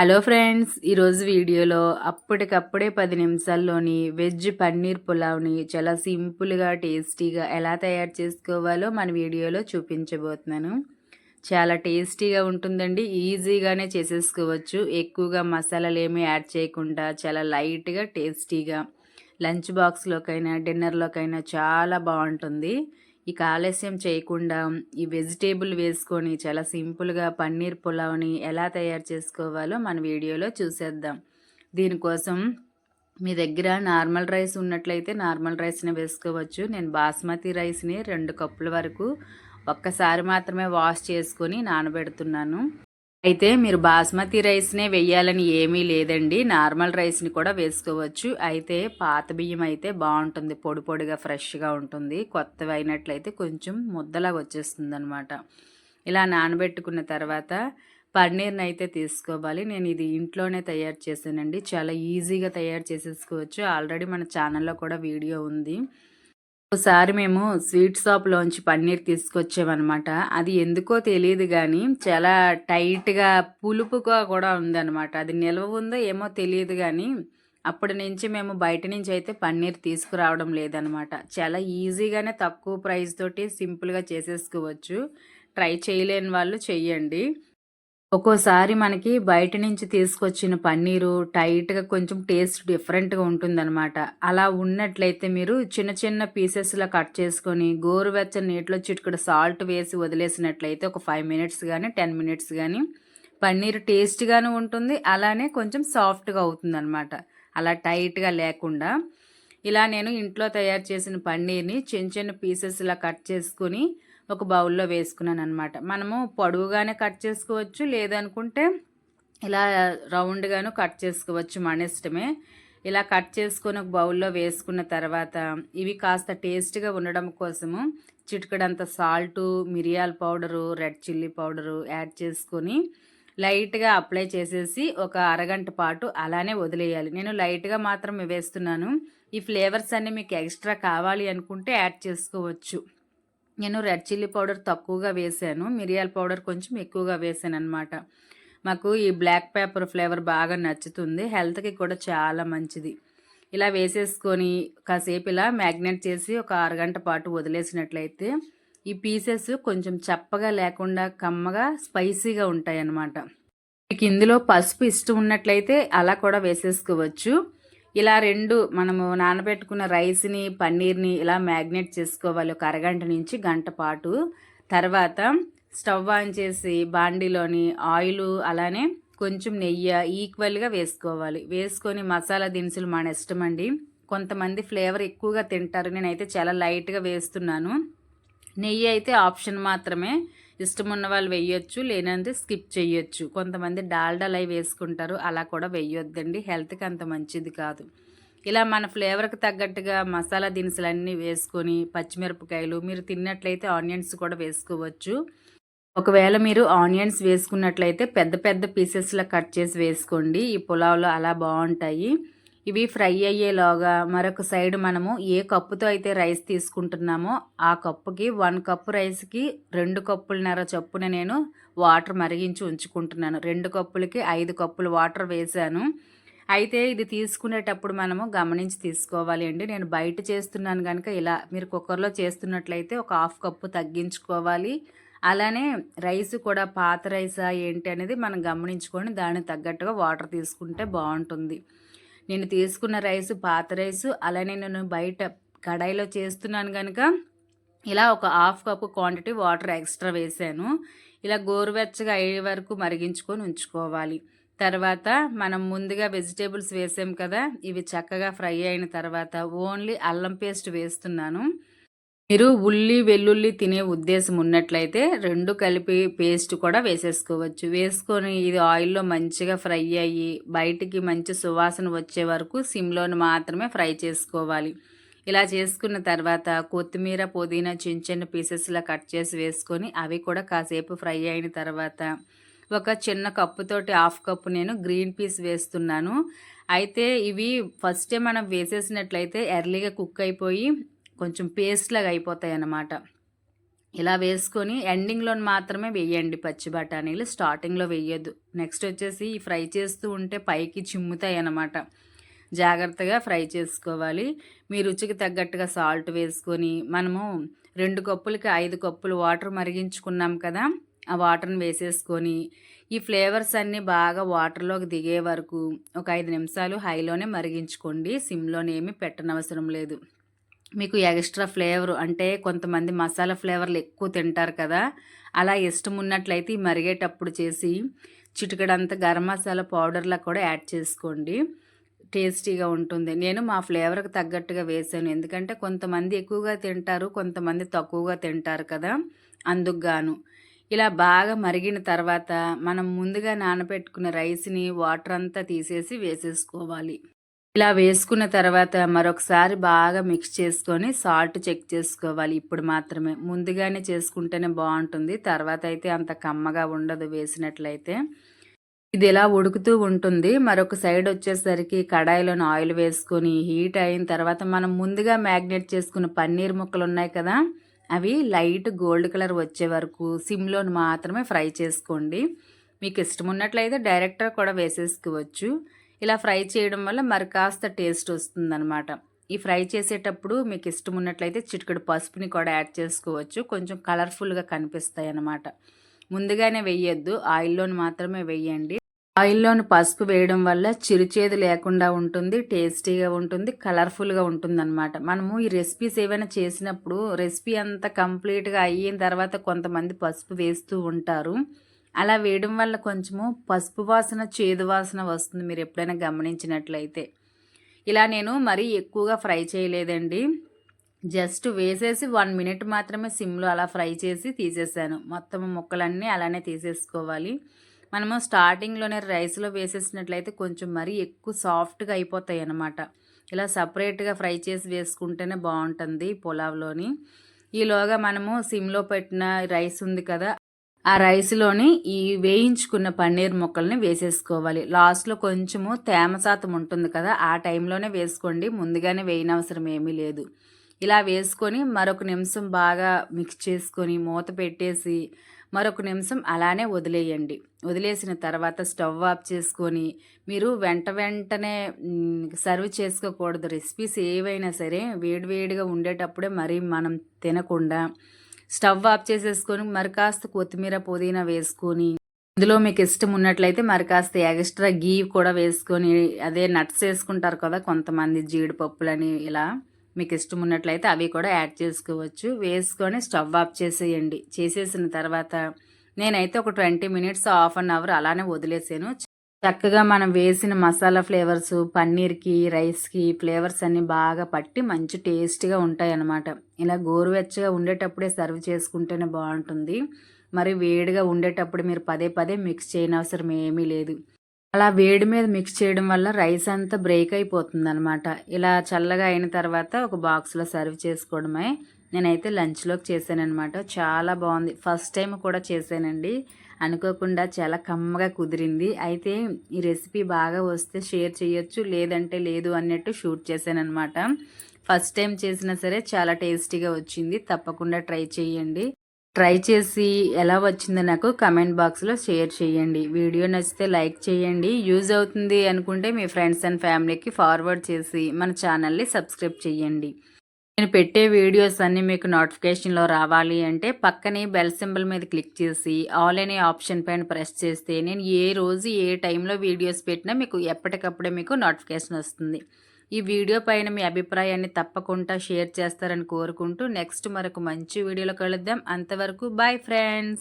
Hello friends ఈరోజు వీడియోలో అప్పటికప్పుడే పది నిమిషాల్లోని వెజ్ పన్నీర్ పులావ్ని చాలా సింపుల్గా టేస్టీగా ఎలా తయారు చేసుకోవాలో మన వీడియోలో చూపించబోతున్నాను. చాలా టేస్టీగా ఉంటుందండి ఈజీగానే చేసేసుకోవచ్చు. ఎక్కువగా మసాలాలు ఏమీ యాడ్ చేయకుండా చాలా లైట్గా టేస్టీగా లంచ్ బాక్స్లోకైనా డిన్నర్లోకైనా చాలా బాగుంటుంది. ఇక ఆలస్యం చేయకుండా ఈ వెజిటేబుల్ వేసుకొని చాలా సింపుల్గా పన్నీర్ పులావ్ని ఎలా తయారు చేసుకోవాలో మన వీడియోలో చూసేద్దాం. దీనికోసం మీ దగ్గర నార్మల్ రైస్ ఉన్నట్లయితే నార్మల్ రైస్ని వేసుకోవచ్చు. నేను బాస్మతి రైస్ని రెండు కప్పుల వరకు ఒక్కసారి మాత్రమే వాష్ చేసుకొని నానబెడుతున్నాను. అయితే మీరు బాస్మతి రైస్నే వెయ్యాలని ఏమీ లేదండి. నార్మల్ రైస్ని కూడా వేసుకోవచ్చు. అయితే పాత బియ్యం అయితే బాగుంటుంది. పొడి పొడిగా ఫ్రెష్గా ఉంటుంది. కొత్తవి అయినట్లయితే కొంచెం ముద్దలాగా వచ్చేస్తుంది అనమాట ఇలా నానబెట్టుకున్న తర్వాత పన్నీర్ని అయితే తీసుకోవాలి. నేను ఇది ఇంట్లోనే తయారు చేశానండి. చాలా ఈజీగా తయారు చేసేసుకోవచ్చు. ఆల్రెడీ మన ఛానల్లో కూడా వీడియో ఉంది. ఒకసారి మేము స్వీట్ షాప్లోంచి పన్నీర్ తీసుకొచ్చామన్నమాట. అది ఎందుకో తెలియదు కానీ చాలా టైట్గా పులుపుగా కూడా ఉందన్నమాట. అది నిల్వ ఉందో ఏమో తెలియదు కానీ అప్పటి నుంచి మేము బయట నుంచి అయితే పన్నీర్ తీసుకురావడం లేదనమాట చాలా ఈజీగానే తక్కువ ప్రైస్ తోటి సింపుల్గా చేసేసుకోవచ్చు. ట్రై చేయలేని వాళ్ళు చెయ్యండి. ఒక్కోసారి మనకి బయట నుంచి తీసుకొచ్చిన పన్నీరు టైట్గా కొంచెం టేస్ట్ డిఫరెంట్గా ఉంటుందన్నమాట. అలా ఉన్నట్లయితే మీరు చిన్న చిన్న పీసెస్లా కట్ చేసుకొని గోరువెచ్చని నీటిలో చిటికడు సాల్ట్ వేసి వదిలేసినట్లయితే ఒక ఫైవ్ మినిట్స్ కానీ టెన్ మినిట్స్ కానీ పన్నీర్ టేస్ట్గాను ఉంటుంది అలానే కొంచెం సాఫ్ట్గా అవుతుందన్నమాట. అలా టైట్గా లేకుండా ఇలా నేను ఇంట్లో తయారు చేసిన పన్నీర్ని చిన్న చిన్న పీసెస్లా కట్ చేసుకొని ఒక బౌల్లో వేసుకున్నాను అనమాట మనము పొడవుగానే కట్ చేసుకోవచ్చు లేదనుకుంటే ఇలా రౌండ్గాను కట్ చేసుకోవచ్చు మన ఇష్టమే. ఇలా కట్ చేసుకొని ఒక బౌల్లో వేసుకున్న తర్వాత ఇవి కాస్త టేస్ట్గా ఉండడం కోసము చిటికడంత సాల్టు మిరియాల powder red chilli powder add చేసుకొని లైట్గా అప్లై చేసేసి ఒక అరగంట పాటు అలానే వదిలేయాలి. నేను లైట్గా మాత్రం వేస్తున్నాను. ఈ ఫ్లేవర్స్ అన్నీ మీకు ఎక్స్ట్రా కావాలి అనుకుంటే యాడ్ చేసుకోవచ్చు. నేను రెడ్ చిల్లీ పౌడర్ తక్కువగా వేసాను. మిరియాల పౌడర్ కొంచెం ఎక్కువగా వేసాను అనమాట మాకు ఈ బ్లాక్ పేపర్ ఫ్లేవర్ బాగా నచ్చుతుంది. హెల్త్కి కూడా చాలా మంచిది. ఇలా వేసేసుకొని కాసేపు ఇలా మ్యాగ్నెట్ చేసి ఒక అరగంట పాటు వదిలేసినట్లయితే ఈ పీసెస్ కొంచెం చప్పగా లేకుండా కమ్మగా స్పైసీగా ఉంటాయి అన్నమాట మీకు ఇందులో పసుపు ఇష్టం ఉన్నట్లయితే అలా కూడా వేసేసుకోవచ్చు. ఇలా రెండు మనము నానబెట్టుకున్న రైస్ని పన్నీర్ని ఇలా మ్యాగ్నేట్ చేసుకోవాలి. ఒక అరగంట నుంచి గంట పాటు. తర్వాత స్టవ్ ఆన్ చేసి బాండీలోని ఆయిల్ అలానే కొంచెం నెయ్యి ఈక్వల్గా వేసుకోవాలి. వేసుకొని మసాలా దినుసులు మన ఇష్టం అండి కొంతమంది ఫ్లేవర్ ఎక్కువగా తింటారు. నేనైతే చాలా లైట్గా వేస్తున్నాను. నెయ్యి అయితే ఆప్షన్ మాత్రమే. ఇష్టం ఉన్న వాళ్ళు వేయొచ్చు లేనంటే స్కిప్ చేయొచ్చు. కొంతమంది డాల్డాలు అవి వేసుకుంటారు అలా కూడా వేయొద్దండి. హెల్త్కి అంత మంచిది కాదు. ఇలా మన ఫ్లేవర్కి తగ్గట్టుగా మసాలా దినుసులన్నీ వేసుకొని పచ్చిమిరపకాయలు మీరు తిన్నట్లయితే ఆనియన్స్ కూడా వేసుకోవచ్చు. ఒకవేళ మీరు ఆనియన్స్ వేసుకున్నట్లయితే పెద్ద పెద్ద పీసెస్లో కట్ చేసి వేసుకోండి. ఈ పులావ్లో అలా బాగుంటాయి. ఇవి ఫ్రై అయ్యేలాగా మరొక సైడ్ మనము ఏ కప్పుతో అయితే రైస్ తీసుకుంటున్నామో ఆ కప్పుకి వన్ కప్పు రైస్కి రెండు కప్పులన్నర చొప్పున నేను వాటర్ మరిగించి ఉంచుకుంటున్నాను. రెండు కప్పులకి ఐదు కప్పులు వాటర్ వేశాను. అయితే ఇది తీసుకునేటప్పుడు మనము గమనించి తీసుకోవాలి అండి. నేను బయట చేస్తున్నాను కనుక ఇలా మీరు కుక్కర్లో చేస్తున్నట్లయితే ఒక హాఫ్ కప్పు తగ్గించుకోవాలి. అలానే రైస్ కూడా పాత రైసా ఏంటి అనేది మనం గమనించుకొని దానికి తగ్గట్టుగా వాటర్ తీసుకుంటే బాగుంటుంది. నేను తీసుకున్న రైస్ పాత రైస్ అలానే నేను బయట కడాయిలో చేస్తున్నాను కనుక ఇలా ఒక half cup quantity water extra వేసాను. ఇలా గోరువెచ్చగా అయ్యే వరకు మరిగించుకొని ఉంచుకోవాలి. తర్వాత మనం ముందుగా వెజిటేబుల్స్ వేసాం కదా ఇవి చక్కగా ఫ్రై అయిన తర్వాత ఓన్లీ అల్లం పేస్ట్ వేస్తున్నాను. మీరు ఉల్లి వెల్లుల్లి తినే ఉద్దేశం ఉన్నట్లయితే రెండు కలిపి పేస్ట్ కూడా వేసేసుకోవచ్చు. వేసుకొని ఇది ఆయిల్లో మంచిగా ఫ్రై అయ్యి బయటికి మంచి సువాసన వచ్చే వరకు సిమ్లోని మాత్రమే ఫ్రై చేసుకోవాలి. ఇలా చేసుకున్న తర్వాత కొత్తిమీర పుదీనా చిన్న చిన్న పీసెస్లా కట్ చేసి వేసుకొని అవి కూడా కాసేపు ఫ్రై అయిన తర్వాత ఒక చిన్న కప్పుతోటి హాఫ్ కప్పు నేను గ్రీన్ పీస్ వేస్తున్నాను. అయితే ఇవి ఫస్టే మనం వేసేసినట్లయితే ఎర్లీగా కుక్ అయిపోయి కొంచెం పేస్ట్ లాగా అయిపోతాయి అన్నమాట ఇలా వేసుకొని ఎండింగ్లో మాత్రమే వేయండి పచ్చి బఠానీలు. స్టార్టింగ్లో వేయొద్దు. నెక్స్ట్ వచ్చేసి ఈ ఫ్రై చేస్తూ ఉంటే పైకి చిమ్ముతాయి అన్నమాట జాగ్రత్తగా ఫ్రై చేసుకోవాలి. మీ రుచికి తగ్గట్టుగా సాల్ట్ వేసుకొని మనము రెండు కప్పులకి ఐదు కప్పులు వాటర్ మరిగించుకున్నాం కదా ఆ వాటర్ని వేసేసుకొని ఈ ఫ్లేవర్స్ అన్నీ బాగా వాటర్లోకి దిగే వరకు ఒక ఐదు నిమిషాలు హైలోనే మరిగించుకోండి. సిమ్లోనేమి పెట్టనవసరం లేదు. మీకు ఎక్స్ట్రా ఫ్లేవర్ అంటే కొంతమంది మసాలా ఫ్లేవర్లు ఎక్కువ తింటారు కదా అలా ఇష్టం ఉన్నట్లయితే మరిగేటప్పుడు చేసి చిటికడంత గరం మసాలా పౌడర్లా కూడా యాడ్ చేసుకోండి. టేస్టీగా ఉంటుంది. నేను మా ఫ్లేవర్కి తగ్గట్టుగా వేసాను. ఎందుకంటే కొంతమంది ఎక్కువగా తింటారు కొంతమంది తక్కువగా తింటారు కదా అందుకు గాను. ఇలా బాగా మరిగిన తర్వాత మనం ముందుగా నానబెట్టుకున్న రైస్ని వాటర్ అంతా తీసేసి వేసేసుకోవాలి. ఇలా వేసుకున్న తర్వాత మరొకసారి బాగా మిక్స్ చేసుకొని సాల్ట్ చెక్ చేసుకోవాలి. ఇప్పుడు మాత్రమే ముందుగానే చేసుకుంటేనే బాగుంటుంది. తర్వాత అయితే అంత కమ్మగా ఉండదు వేసినట్లయితే. ఇది ఇలా ఉడుకుతూ ఉంటుంది. మరొక సైడ్ వచ్చేసరికి కడాయిలోని ఆయిల్ వేసుకొని హీట్ అయిన తర్వాత మనం ముందుగా మ్యాగ్నేట్ చేసుకున్న పన్నీర్ ముక్కలు ఉన్నాయి కదా అవి లైట్ గోల్డ్ కలర్ వచ్చే వరకు సిమ్లోని మాత్రమే ఫ్రై చేసుకోండి. మీకు ఇష్టం ఉన్నట్లయితే డైరెక్టర్ కూడా వేసేసుకోవచ్చు. ఇలా ఫ్రై చేయడం వల్ల మరి కాస్త టేస్ట్ వస్తుందన్నమాట. ఈ ఫ్రై చేసేటప్పుడు మీకు ఇష్టం ఉన్నట్లయితే చిటికడు పసుపుని కూడా యాడ్ చేసుకోవచ్చు. కొంచెం కలర్ఫుల్గా కనిపిస్తాయి అన్నమాట ముందుగానే వెయ్యొద్దు ఆయిల్లోని మాత్రమే వెయ్యండి ఆయిల్లోని పసుపు వేయడం వల్ల చిరుచేదు లేకుండా ఉంటుంది టేస్టీగా ఉంటుంది కలర్ఫుల్గా ఉంటుంది అనమాట మనము ఈ రెసిపీస్ ఏమైనా చేసినప్పుడు రెసిపీ అంతా కంప్లీట్గా అయిన తర్వాత కొంతమంది పసుపు వేస్తూ ఉంటారు. అలా వేయడం వల్ల కొంచెము పసుపు వాసన చేదు వాసన వస్తుంది మీరు ఎప్పుడైనా గమనించినట్లయితే. ఇలా నేను మరీ ఎక్కువగా ఫ్రై చేయలేదండి. జస్ట్ వేసేసి వన్ మినిట్ మాత్రమే సిమ్లో అలా ఫ్రై చేసి తీసేసాను. మొత్తం ముక్కలన్నీ అలానే తీసేసుకోవాలి. మనము స్టార్టింగ్లోనే రైస్లో వేసేసినట్లయితే కొంచెం మరీ ఎక్కువ సాఫ్ట్గా అయిపోతాయి అన్నమాట ఇలా సపరేట్గా ఫ్రై చేసి వేసుకుంటేనే బాగుంటుంది పులావ్లోని. ఈలోగా మనము సిమ్లో పెట్టిన రైస్ ఉంది కదా ఆ రైస్లోని ఈ వేయించుకున్న పన్నీర్ ముక్కల్ని వేసేసుకోవాలి. లాస్ట్లో కొంచెము తేమ శాతం ఉంటుంది కదా ఆ టైంలోనే వేసుకోండి. ముందుగానే వేయనవసరం ఏమీ లేదు. ఇలా వేసుకొని మరొక నిమిషం బాగా మిక్స్ చేసుకొని మూత పెట్టేసి మరొక నిమిషం అలానే వదిలేయండి. వదిలేసిన తర్వాత స్టవ్ ఆఫ్ చేసుకొని మీరు వెంట వెంటనే సర్వ్ చేసుకోకూడదు. రెసిపీస్ ఏవైనా సరే వేడివేడిగా ఉండేటప్పుడే మరీ మనం తినకుండా స్టవ్ ఆఫ్ చేసేసుకొని మరి కాస్త కొత్తిమీర పుదీనా వేసుకొని ఇందులో మీకు ఇష్టం ఉన్నట్లయితే మరి కాస్త ఎక్స్ట్రా గీ కూడా వేసుకొని అదే నట్స్ వేసుకుంటారు కదా కొంతమంది జీడిపప్పులని ఇలా మీకు ఇష్టం ఉన్నట్లయితే అవి కూడా యాడ్ చేసుకోవచ్చు. వేసుకొని స్టవ్ ఆఫ్ చేసేయండి. చేసేసిన తర్వాత నేనైతే ఒక twenty minutes half an hour అలానే వదిలేసాను. చక్కగా మనం వేసిన మసాలా ఫ్లేవర్స్ పన్నీర్కి రైస్కి ఫ్లేవర్స్ అన్నీ బాగా పట్టి మంచి టేస్ట్గా ఉంటాయి అన్నమాట ఇలా గోరువెచ్చగా ఉండేటప్పుడే సర్వ్ చేసుకుంటేనే బాగుంటుంది. మరి వేడిగా ఉండేటప్పుడు మీరు పదే పదే మిక్స్ చేయని అవసరం ఏమీ లేదు. అలా వేడి మీద మిక్స్ చేయడం వల్ల రైస్ అంతా బ్రేక్ అయిపోతుంది అనమాట ఇలా చల్లగా అయిన తర్వాత ఒక బాక్స్లో సర్వ్ చేసుకోవడమే నేనైతే లంచ్లోకి చేశానమాట చాలా బాగుంది ఫస్ట్ టైం కూడా చేశానండి. అనుకోకుండా చాలా కమ్మగా కుదిరింది. అయితే ఈ రెసిపీ బాగా వస్తే షేర్ చేయొచ్చు లేదంటే లేదు అన్నట్టు షూట్ చేశానమాట ఫస్ట్ టైం చేసినా సరే చాలా టేస్టీగా వచ్చింది. తప్పకుండా ట్రై చేయండి. ట్రై చేసి ఎలా వచ్చిందో నాకు కమెంట్ బాక్స్లో షేర్ చేయండి. వీడియో నచ్చితే లైక్ చేయండి. యూజ్ అవుతుంది అనుకుంటే మీ ఫ్రెండ్స్ అండ్ ఫ్యామిలీకి ఫార్వర్డ్ చేసి మన ఛానల్ని సబ్స్క్రైబ్ చేయండి. నేను పెట్టే వీడియోస్ అన్నీ మీకు నోటిఫికేషన్లో రావాలి అంటే పక్కనే బెల్ సింబల్ మీద క్లిక్ చేసి ఆల్ అనే ఆప్షన్ పైన ప్రెస్ చేస్తే నేను ఏ రోజు ఏ టైంలో వీడియోస్ పెట్టినా మీకు ఎప్పటికప్పుడే మీకు నోటిఫికేషన్ వస్తుంది. ఈ వీడియో పైన మీ అభిప్రాయాన్ని తప్పకుండా షేర్ చేస్తారని కోరుకుంటూ నెక్స్ట్ మరొక మంచి వీడియోలో కలుద్దాం. అంతవరకు బాయ్ ఫ్రెండ్స్!